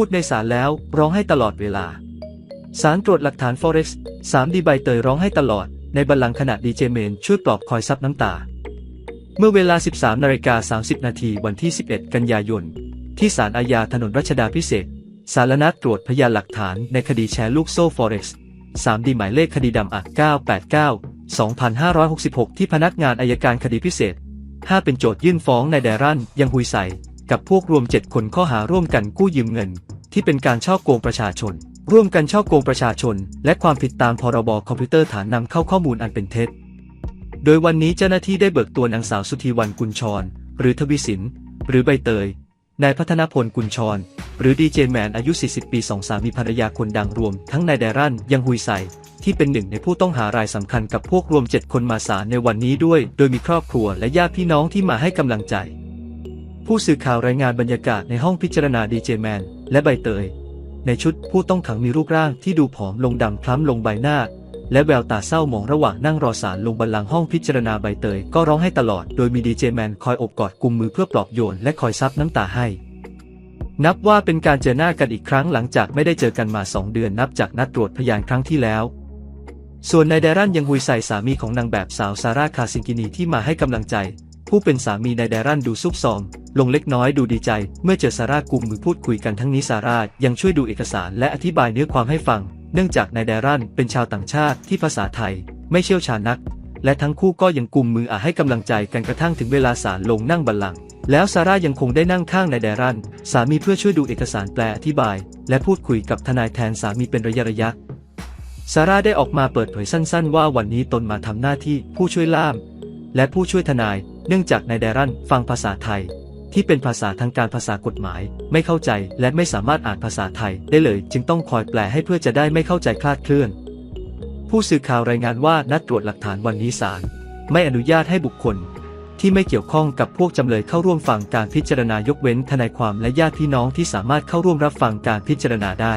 พูดในศาลแล้ว ร้องให้ตลอดเวลาสารตรวจหลักฐาน Forex สามดีใบเตยร้องให้ตลอด ในบัลลังก์ขณะดีเจเมนช่วยปลอบคอยซับน้ำตา เมื่อเวลา 13นาฬิกา30 นาทีวันที่ 11 กันยายน ที่ศาลอาญาถนนรัชดาพิเศษสารนัดตรวจพยานหลักฐานในคดีแชร์ลูกโซ่ Forex 3ดีหมายเลขคดีดำอัก989 2566 ที่พนักงานอายการคดีพิเศษ 5 เป็นโจทยื่นฟ้องนายแดรันยังหุยใส่ กับพวกรวม 7 คนข้อหาร่วมกันกู้ยืมเงิน ที่เป็นการช่อโกงประชาชน ร่วมกันช่อโกงประชาชน และความผิดตามพรบคอมพิวเตอร์ฐานนำเข้าข้อมูลอันเป็นเท็จ โดยวันนี้เจ้าหน้าที่ได้เบิกตัวนางสาวสุธีวันกุลชร หรือทวีสิน หรือใบเตย นายพัฒนพลกุลชร หรือดีเจแมนอายุ 40 ปีสองสามีภรรยาคนดังรวม ทั้งนายแดรันยังหุยใส่ที่เป็นหนึ่งในผู้ต้องหารายสำคัญกับพวกรวม 7 คนมาศาลในวันนี้ด้วย โดยมีครอบครัวและญาติพี่น้องที่มาให้กำลังใจ ผู้สื่อข่าวรายงานบรรยากาศในห้องพิจารณาดีเจแมนและใบเตย ในชุดผู้ต้องขังมีรูปร่างที่ดูผอมลงดำคล้ำลงใบหน้า และแววตาเศร้าหมองระหว่างนั่งรอศาลลงบัลลังก์ห้องพิจารณาใบเตยก็ร้องให้ตลอดโดยมีดีเจแมนคอยอบกอดกุมมือเพื่อปลอบโยนและคอยซับน้ำตาให้ นับว่าเป็นการเจอหน้ากันอีกครั้งหลังจากไม่ได้เจอกันมาสองเดือนนับจากนัดตรวจพยานครั้งที่แล้วส่วนนายแดรันยังหุยใส่สามีของนางแบบสาวซาร่าคาซิงกินีที่มาให้กำลังใจ ผู้เป็นสามีนายแดรันดูซุบซอม ลงเล็กน้อยดูดีใจ เมื่อเจอซาร่ากุมมือพูดคุยกันทั้งนี้ซาร่ายังช่วยดูเอกสารและอธิบายเนื้อความให้ฟัง เนื่องจากนายแดรันเป็นชาวต่างชาติที่ภาษาไทย ไม่เชี่ยวชาญนัก และทั้งคู่ก็ยังกุมมืออาให้กำลังใจกันกระทั่งถึงเวลาศาลลงนั่งบัลลังก์แล้วซาร่ายังคงได้นั่งข้างนายแดรัน สามีเพื่อช่วยดูเอกสารแปลอธิบาย และพูดคุยกับทนายแทนสามีเป็นระยะระยะซาร่าได้ออกมาเปิดเผยสั้นๆ ว่าวันนี้ตนมาทำหน้าที่ผู้ช่วยล่าม และผู้ช่วยทนาย เนื่องจากนายแดรันฟังภาษาไทย ที่เป็นภาษาทางการภาษากฎหมาย ไม่เข้าใจและไม่สามารถอ่านภาษาไทยได้เลย จึงต้องคอยแปลให้เพื่อจะได้ไม่เข้าใจคลาดเคลื่อน ผู้สื่อข่าวรายงานว่านัดตรวจหลักฐานวันนี้ศาลไม่อนุญาตให้บุคคล ที่ไม่เกี่ยวข้องกับพวกจำเลยเข้าร่วมฟังการพิจารณายกเว้นทนายความและญาติพี่น้องที่สามารถเข้าร่วมรับฟังการพิจารณาได้